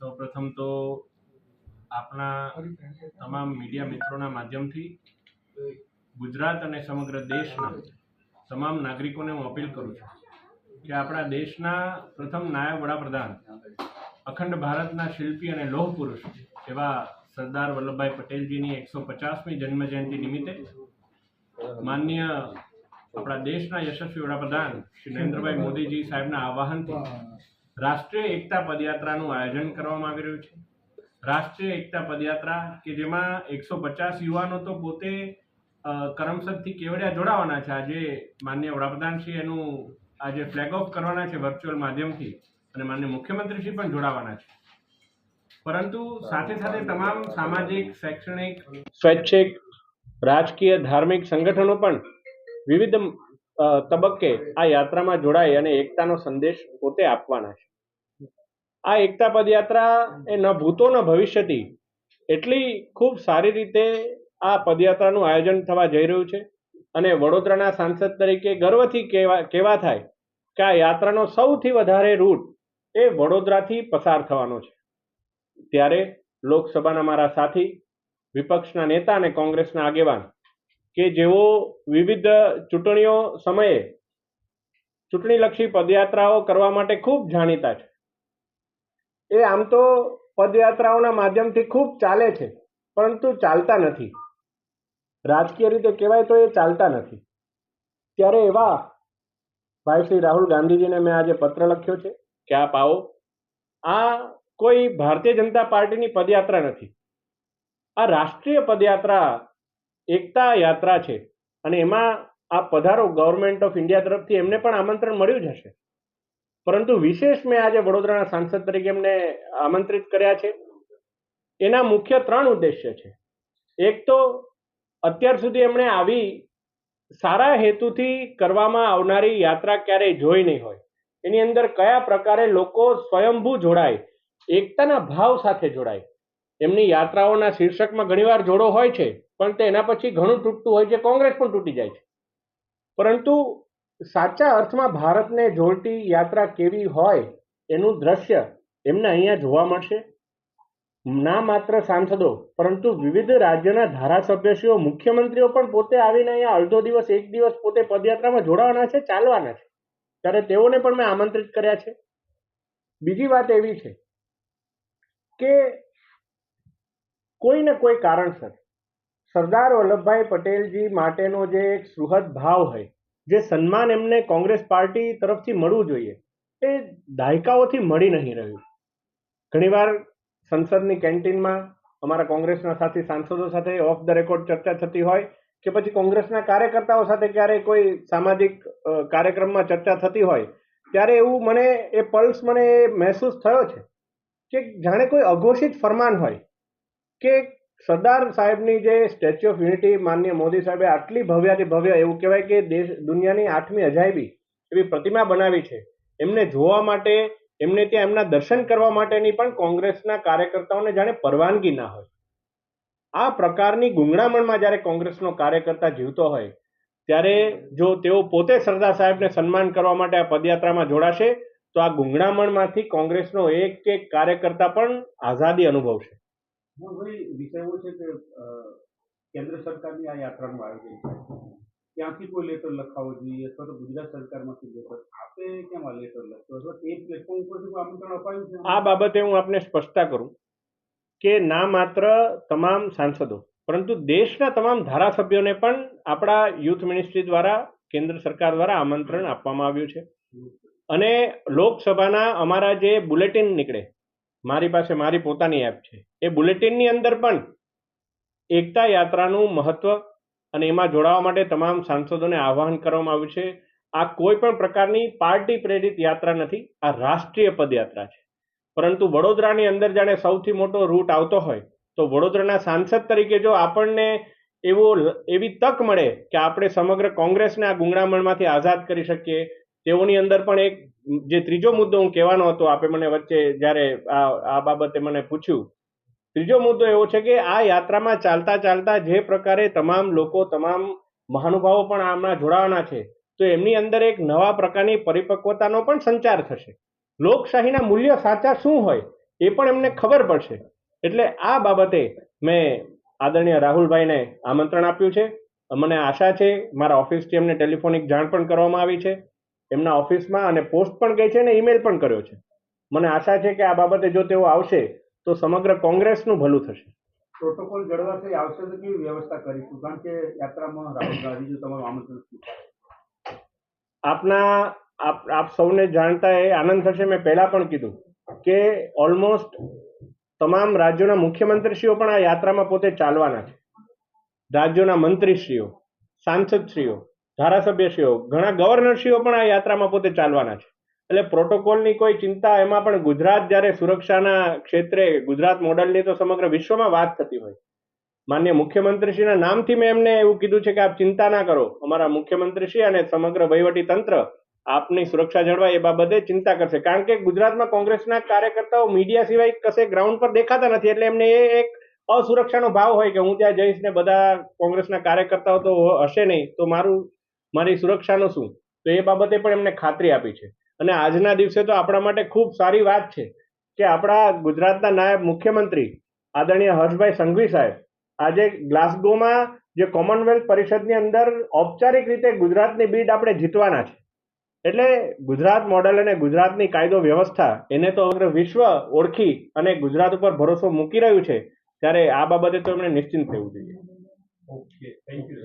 સૌપ્રથમ તો આપણા તમામ મીડિયા મિત્રોના માધ્યમથી ગુજરાત અને સમગ્ર દેશના તમામ નાગરિકોને હું અપીલ કરું છું કે આપણા દેશના પ્રથમ નાયબ વડાપ્રધાન, અખંડ ભારતના શિલ્પી અને લોહ પુરુષ એવા સરદાર વલ્લભભાઈ પટેલજીની એકસો પચાસમી જન્મજયંતિ નિમિત્તે માનનીય આપણા દેશના યશસ્વી વડાપ્રધાન શ્રી નરેન્દ્રભાઈ મોદીજી સાહેબના આહ્વાનથી રાષ્ટ્રીય એકતા પદયાત્રાનું આયોજન કરવામાં આવી રહ્યું છે. રાષ્ટ્રીય એકતા પદયાત્રા કે જેમાં એકસો પચાસ યુવાનો તો પોતે કરમસદથી કેવડિયા જોડાવાના છે. આજે માન્ય વડાપ્રધાન શ્રી એનું આજે ફ્લેગ ઓફ કરવાના છે વર્ચ્યુઅલ માધ્યમથી અને માન્ય મુખ્યમંત્રીશ્રી પણ જોડાવાના છે. પરંતુ સાથે સાથે તમામ સામાજિક, શૈક્ષણિક સ્વૈચ્છિક, રાજકીય, ધાર્મિક સંગઠનો પણ વિવિધ તબક્કે આ યાત્રામાં જોડાઈ અને એકતાનો સંદેશ પોતે આપવાના છે. આ એકતા પદયાત્રા એ ન ભૂતો ન ભવિષ્યથી એટલી ખૂબ સારી રીતે આ પદયાત્રાનું આયોજન થવા જઈ રહ્યું છે અને વડોદરાના સાંસદ તરીકે ગર્વથી કહેવા કહેવા થાય કે આ યાત્રાનો સૌથી વધારે રૂટ એ વડોદરાથી પસાર થવાનો છે. ત્યારે લોકસભાના મારા સાથી, વિપક્ષના નેતા અને કોંગ્રેસના આગેવાન કે જેઓ વિવિધ ચૂંટણીઓ સમયે ચૂંટણીલક્ષી પદયાત્રાઓ કરવા માટે ખૂબ જાણીતા છે. એ આમ તો પદયાત્રાઓના માધ્યમથી ખૂબ ચાલે છે, પરંતુ ચાલતા નથી. રાજકીય રીતે કહેવાય તો એ ચાલતા નથી. ત્યારે એવા ભાઈ શ્રી રાહુલ ગાંધીજીને મેં આજે પત્ર લખ્યો છે કે આપ આવો. આ કોઈ ભારતીય જનતા પાર્ટીની પદયાત્રા નથી. આ રાષ્ટ્રીય પદયાત્રા એકતા યાત્રા છે. અને એમાં આ પધારો ગવર્મેન્ટ ઓફ ઇન્ડિયા તરફથી એમને પણ આમંત્રણ મળ્યું જ હશે. પરંતુ વિશેષ મેં આજે વડોદરાના સાંસદ તરીકે એમને આમંત્રિત કર્યા છે. એના મુખ્ય ત્રણ ઉદ્દેશ્ય છે. એક તો અત્યાર સુધી એમણે આવી સારા હેતુથી કરવામાં આવનારી યાત્રા ક્યારેય જોઈ નહીં હોય. એની અંદર કયા પ્રકારે લોકો સ્વયંભૂ જોડાય, એકતાના ભાવ સાથે જોડાય એમની યાત્રાઓના શીર્ષકમાં ઘણીવાર જોડો હોય છે, પણ તે એના પછી ઘણું તૂટતું હોય છે, કોંગ્રેસ પણ તૂટી જાય છે. પરંતુ સાચા અર્થમાં ભારતને જોડતી યાત્રા કેવી હોય એનું દ્રશ્ય એમને અહીંયા જોવા મળશે. ના માત્ર સાંસદો, પરંતુ વિવિધ રાજ્યના ધારાસભ્યશ્રીઓ, મુખ્યમંત્રીઓ પણ પોતે આવીને અહીંયા અડધો દિવસ, એક દિવસ પોતે પદયાત્રામાં જોડાવાના છે, ચાલવાના છે. ત્યારે તેઓને પણ મેં આમંત્રિત કર્યા છે. બીજી વાત એવી છે કે કોઈ ને કોઈ કારણસર સરદાર વલ્લભભાઈ પટેલજી માટેનો જે એક સુહદ ભાવ હોય, જે સન્માન એમને કોંગ્રેસ પાર્ટી તરફથી મળવું જોઈએ, એ દાયકાઓથી મળી નહીં રહ્યું. ઘણીવાર સંસદની કેન્ટીનમાં અમારા કોંગ્રેસના સાથી સાંસદો સાથે ઓફ ધ રેકોર્ડ ચર્ચા થતી હોય કે પછી કોંગ્રેસના કાર્યકર્તાઓ સાથે ક્યારેય કોઈ સામાજિક કાર્યક્રમમાં ચર્ચા થતી હોય, ત્યારે એવું મને, એ પલ્સ મને એ મહેસૂસ થયો છે કે જાણે કોઈ અઘોષિત ફરમાન હોય કે સરદાર સાહેબની જે સ્ટેચ્યુ ઓફ યુનિટી માનનીય મોદી સાહેબે આટલી ભવ્યાથી ભવ્ય એવું કહેવાય કે દેશ દુનિયાની આઠમી અજાયબી એવી પ્રતિમા બનાવી છે. એમને જોવા માટે, એમને ત્યાં એમના દર્શન કરવા માટેની પણ કોંગ્રેસના કાર્યકર્તાઓને જાણે પરવાનગી ના હોય. આ પ્રકારની ગુંગળામણમાં જ્યારે કોંગ્રેસનો કાર્યકર્તા જીવતો હોય, ત્યારે જો તેઓ પોતે સરદાર સાહેબને સન્માન કરવા માટે આ પદયાત્રામાં જોડાશે, તો આ ગુંગળામણમાંથી કોંગ્રેસનો એક એક કાર્યકર્તા પણ આઝાદી અનુભવશે. હા ભાઈ વિષય એવો છે કે કેન્દ્ર સરકારની આ યાત્રાનું આયોજન થાય. ત્યાંથી કોઈ લેટર લખાવો જોઈએ અથવા તો ગુજરાત સરકારમાંથી લેટર આપે કેમ આ લેટર લખ્યો અથવા એ પ્લેટફોર્મ ઉપરથી આમંત્રણ અપાયું છે? આ બાબતે હું આપને સ્પષ્ટતા કરું કે ના માત્ર તમામ સાંસદો, પરંતુ દેશના તમામ ધારાસભ્યોને પણ આપણા યુથ મિનિસ્ટ્રી દ્વારા, કેન્દ્ર સરકાર દ્વારા આમંત્રણ આપવામાં આવ્યું છે. અને લોકસભાના અમારા જે બુલેટિન નીકળે મારી પાસે મારી પોતાની એપ છે. એ બુલેટિનની અંદર પણ એકતા યાત્રાનું મહત્વ અને એમાં જોડાવા માટે તમામ સાંસદોને આહ્વાન કરવામાં આવ્યું છે. આ કોઈ પણ પ્રકારની પાર્ટી પ્રેરિત યાત્રા નથી, આ રાષ્ટ્રીય પદયાત્રા છે. પરંતુ વડોદરાની અંદર જાણે સૌથી મોટો રૂટ આવતો હોય, તો વડોદરાના સાંસદ તરીકે જો આપણને એવો એવી તક મળે કે આપણે સમગ્ર કોંગ્રેસને આ ગુંગળામણમાંથી આઝાદ કરી શકીએ તેઓની અંદર પણ એક જે ત્રીજો મુદ્દો હું કહેવાનો હતો આપે મને વચ્ચે જ્યારે આ આ બાબતે મને પૂછ્યું. ત્રીજો મુદ્દો એવો છે કે આ યાત્રામાં ચાલતા ચાલતા જે પ્રકારે તમામ લોકો, તમામ મહાનુભાવો પણ આમાં જોડાવાના છે, તો એમની અંદર એક નવા પ્રકારની પરિપક્વતાનો પણ સંચાર થશે. લોકશાહીના મૂલ્ય સાચા શું હોય એ પણ એમને ખબર પડશે. એટલે આ બાબતે મેં આદરણીય રાહુલભાઈને આમંત્રણ આપ્યું છે. મને આશા છે, મારા ઓફિસથી એમને ટેલિફોનિક જાણ પણ કરવામાં આવી છે. એમના ઓફિસમાં અને પોસ્ટ પણ ગઈ છે અને ઈમેલ પણ કર્યો છે. મને આશા છે કે આ બાબતે જો તેઓ આવશે તો સમગ્ર કોંગ્રેસનું ભલું થશે. પ્રોટોકોલ જળવાશે આવશે તો કેવી વ્યવસ્થા કરીશું? કારણ કે યાત્રામાં રાહુલ ગાંધી જો તમારું આમંત્રણ આપના આપ આપ સૌને જાણતા એ આનંદ થશે. મેં પહેલા પણ કીધું કે ઓલમોસ્ટ તમામ રાજ્યોના મુખ્યમંત્રીશ્રીઓ પણ આ યાત્રામાં પોતે ચાલવાના છે. રાજ્યોના મંત્રીશ્રીઓ સાંસદશ્રીઓ ધારાસભ્યશ્રીઓ, ઘણા ગવર્નરશ્રીઓ પણ આ યાત્રામાં પોતે ચાલવાના છે. એટલે પ્રોટોકોલની કોઈ ચિંતા એમાં પણ ગુજરાત જ્યારે સુરક્ષાના ક્ષેત્રે, ગુજરાત મોડલની તો સમગ્ર વિશ્વમાં વાત થતી હોય. માન્ય મુખ્યમંત્રીશ્રીના નામથી મેં એમને એવું કીધું છે કે આપ ચિંતા ના કરો. અમારા મુખ્યમંત્રીશ્રી અને સમગ્ર વહીવટી તંત્ર આપની સુરક્ષા જળવાય એ બાબતે ચિંતા કરશે. કારણ કે ગુજરાતમાં કોંગ્રેસના કાર્યકર્તાઓ મીડિયા સિવાય કશે ગ્રાઉન્ડ પર દેખાતા નથી. એટલે એમને એ એક અસુરક્ષાનો ભાવ હોય કે હું ત્યાં જઈશ ને બધા કોંગ્રેસના કાર્યકર્તાઓ તો હશે નહીં. તો મારું મારી સુરક્ષાનું શું? તો એ બાબતે પણ એમને ખાતરી આપી છે. અને આજના દિવસે તો આપણા માટે ખૂબ સારી વાત છે કે આપણા ગુજરાતના નાયબ મુખ્યમંત્રી આદરણીય હર્ષભાઈ સંઘવી સાહેબ આજે ગ્લાસગોમાં જે કોમનવેલ્થ પરિષદની અંદર ઔપચારિક રીતે ગુજરાતની બીડ આપણે જીતવાના છે. એટલે ગુજરાત મોડેલ અને ગુજરાતની કાયદો વ્યવસ્થા એને તો અગ્ર વિશ્વ ઓળખી અને ગુજરાત ઉપર ભરોસો મૂકી રહ્યું છે, ત્યારે આ બાબતે તો એમણે નિશ્ચિંત થવું જોઈએ. Okay thank you